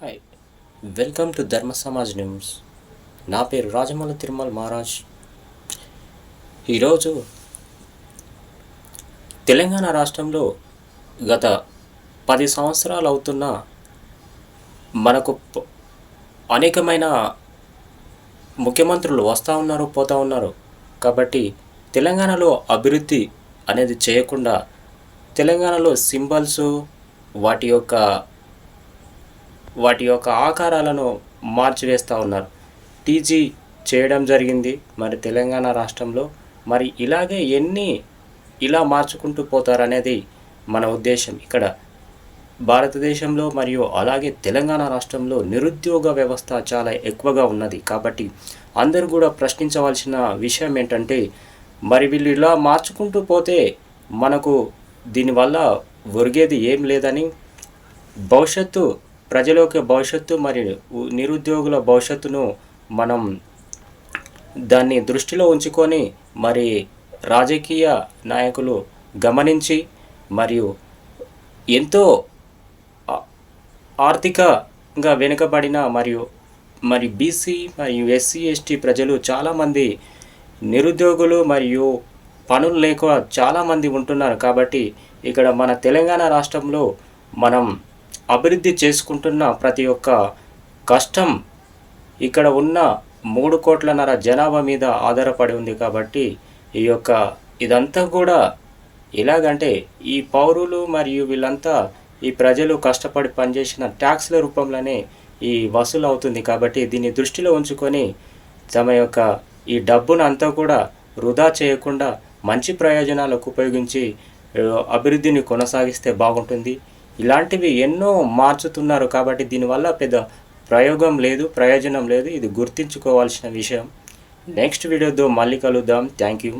Hi welcome to ధర్మ Samaj news నా పేరు రాజమౌళి తిరుమల మహారాజ్. ఈరోజు తెలంగాణ రాష్ట్రంలో గత పది సంవత్సరాలు అవుతున్న మనకు అనేకమైన ముఖ్యమంత్రులు వస్తూ ఉన్నారు పోతూ ఉన్నారు. కాబట్టి తెలంగాణలో అభివృద్ధి అనేది చేయకుండా తెలంగాణలో సింబల్స్ వాటి యొక్క వాటి యొక్క ఆకారాలను మార్చివేస్తూ ఉన్నారు. టీజీ చేయడం జరిగింది మరి తెలంగాణ రాష్ట్రంలో. మరి ఇలాగే ఎన్ని ఇలా మార్చుకుంటూ పోతారనేది మన ఉద్దేశం. ఇక్కడ భారతదేశంలో మరియు అలాగే తెలంగాణ రాష్ట్రంలో నిరుద్యోగ వ్యవస్థ చాలా ఎక్కువగా ఉన్నది. కాబట్టి అందరూ కూడా ప్రశ్నించవలసిన విషయం ఏంటంటే మరి వీళ్ళు ఇలా మార్చుకుంటూ పోతే మనకు దీనివల్ల ఒరిగేది ఏం లేదని భవిష్యత్తు ప్రజల యొక్క భవిష్యత్తు మరి ఉ- నిరుద్యోగుల భవిష్యత్తును మనం దాన్ని దృష్టిలో ఉంచుకొని మరి రాజకీయ నాయకులు గమనించి మరియు ఎంతో ఆర్థికంగా వెనుకబడిన మరియు మరి బీసీ మరియు ఎస్సీ ఎస్టీ ప్రజలు చాలామంది నిరుద్యోగులు మరియు పనులు లేక చాలామంది ఉంటున్నారు. కాబట్టి ఇక్కడ మన తెలంగాణ రాష్ట్రంలో మనం అభివృద్ధి చేసుకుంటున్న ప్రతి ఒక్క కష్టం ఇక్కడ ఉన్న మూడు కోట్లన్నర జనాభా మీద ఆధారపడి ఉంది కాబట్టి ఈ యొక్క ఇదంతా కూడా ఎలాగంటే ఈ పౌరులు మరియు వీళ్ళంతా ఈ ప్రజలు కష్టపడి పనిచేసిన ట్యాక్స్ల రూపంలోనే ఈ వసూలు అవుతుంది కాబట్టి దీన్ని దృష్టిలో ఉంచుకొని తమ యొక్క ఈ డబ్బును అంతా కూడా వృధా చేయకుండా మంచి ప్రయోజనాలకు ఉపయోగించి అభివృద్ధిని కొనసాగిస్తే బాగుంటుంది. ఇలాంటివి ఎన్నో మార్చుతున్నారు కాబట్టి దీనివల్ల పెద్ద ప్రయోగం లేదు ప్రయోజనం లేదు. ఇది గుర్తించుకోవాల్సిన విషయం. నెక్స్ట్ వీడియోతో మళ్ళీ కలుద్దాం. Thank you